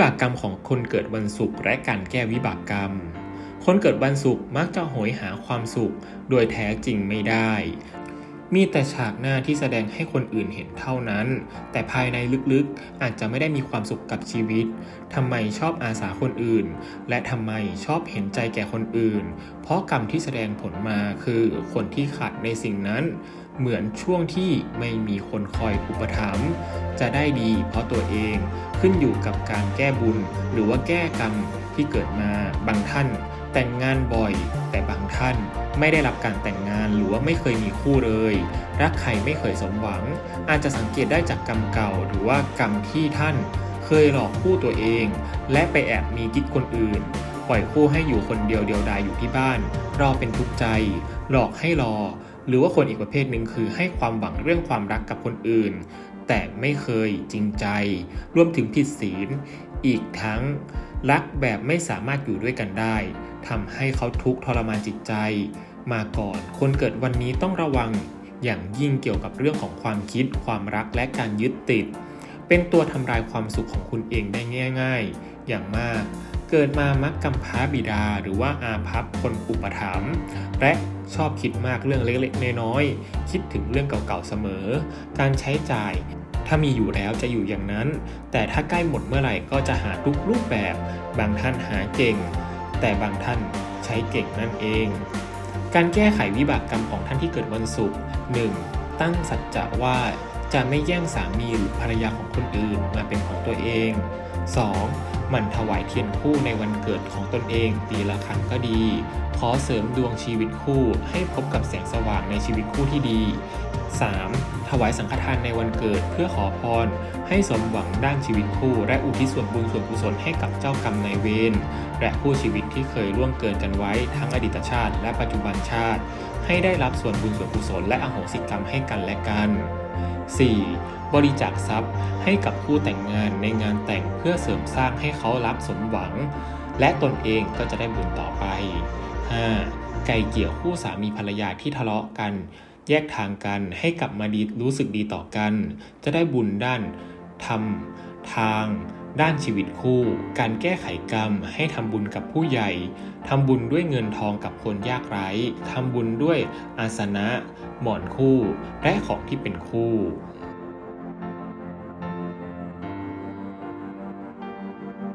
บากกรรมของคนเกิดวันศุกร์และการแก้วิบากกรรม คนเกิดวันศุกร์มักจะโหยหาความสุข โดยแท้จริงไม่ได้ มีแต่ฉากหน้าที่แสดงให้คนอื่นเห็นเท่านั้น แต่ภายในลึกๆอาจจะไม่ได้มีความสุขกับชีวิตทำไมชอบอาสาคนอื่น และทำไมชอบเห็นใจแก่คนอื่น เพราะกรรมที่แสดงผลมาคือคนที่ขาดในสิ่งนั้น เหมือนช่วงที่ไม่มีคนคอยอุปถัมภ์จะได้ดีเพราะตัวเองขึ้นอยู่กับการแก้บุญ หรือว่าแก้กรรมที่เกิดมาบางท่าน แต่งงานบ่อย แต่บางท่านไม่ได้รับการแต่งงานหรือว่าไม่เคยมีคู่เลย รักใครไม่เคยสมหวัง อาจจะสังเกตได้จากกรรมเก่าหรือว่ากรรมที่ท่าน เคยหลอกคู่ตัวเอง และไปแอบมีกิ๊กคนอื่น ปล่อยคู่ให้อยู่คนเดียวเดียวดายอยู่ที่บ้านรอเป็นทุกข์ใจ หลอกให้รอ หรือว่าคนอีกประเภทหนึ่งคือให้ความหวังเรื่องความรักกับคนอื่น แต่ไม่เคยจริงใจ รวมถึงผิดศีลอีกทั้ง รักแบบไม่สามารถอยู่ด้วยกันได้ทำให้เขาทุกข์ทรมานจิตใจ มาก่อนคนเกิดวันนี้ต้องระวังอย่างยิ่งเกี่ยวกับเรื่องของความคิด ความรักและการยึดติด เป็นตัวทำลายความสุขของคุณเองได้ง่ายๆ อย่างมาก เกิดมามักกำพร้าบิดา หรือว่าอาภัพคนอุปถัมภ์และชอบคิดมากเรื่องเล็กๆ น้อยๆ คิดถึงเรื่องเก่าๆ เสมอ การใช้จ่าย ถ้ามีอยู่แล้วจะอยู่อย่างนั้น แต่ถ้าใกล้หมดเมื่อไหร่ก็จะหาทุกรูปแบบ บางท่านหาเก่ง แต่บางท่านใช้เก่งนั่นเอง การแก้ไขวิบากกรรมของท่านที่เกิดวันศุกร์ 1. ตั้งสัจจะว่าจะไม่แย่งสามีหรือภรรยาของคนอื่นมาเป็นของตัวเอง 2. มันถวายเทียนคู่ในวันเกิดของตนเองปีละครั้งก็ดี ขอเสริมดวงชีวิตคู่ให้พบกับแสงสว่างในชีวิตคู่ที่ดี 3. ถวายสังฆทานในวันเกิดเพื่อขอพร ให้สมหวังด้านชีวิตคู่ และอุทิศส่วนบุญส่วนกุศลให้กับเจ้ากรรมนายเวรและคู่ชีวิตที่เคยล่วงเกินกันไว้ทั้งอดีตชาติ และปัจจุบันชาติ ให้ได้รับส่วนบุญส่วนกุศลและอโหสิกรรมให้กันและกัน 4. บริจาคทรัพย์ให้กับคู่แต่งงานในงานแต่งเพื่อเสริมสร้างให้เขารับสมหวัง และตนเองก็จะได้บุญต่อไป 5. ไก่เกี่ยวคู่สามีภรรยาที่ทะเลาะกัน แยกทางกันให้กลับมาดีรู้สึกดีต่อกัน จะได้บุญด้านทำทาง ด้านชีวิตคู่ การแก้ไขกรรม ให้ทำบุญกับผู้ใหญ่ทำบุญด้วยเงินทองกับคนยากไร้ทำบุญด้วยอาสนะ หมอนคู่และของที่เป็นคู่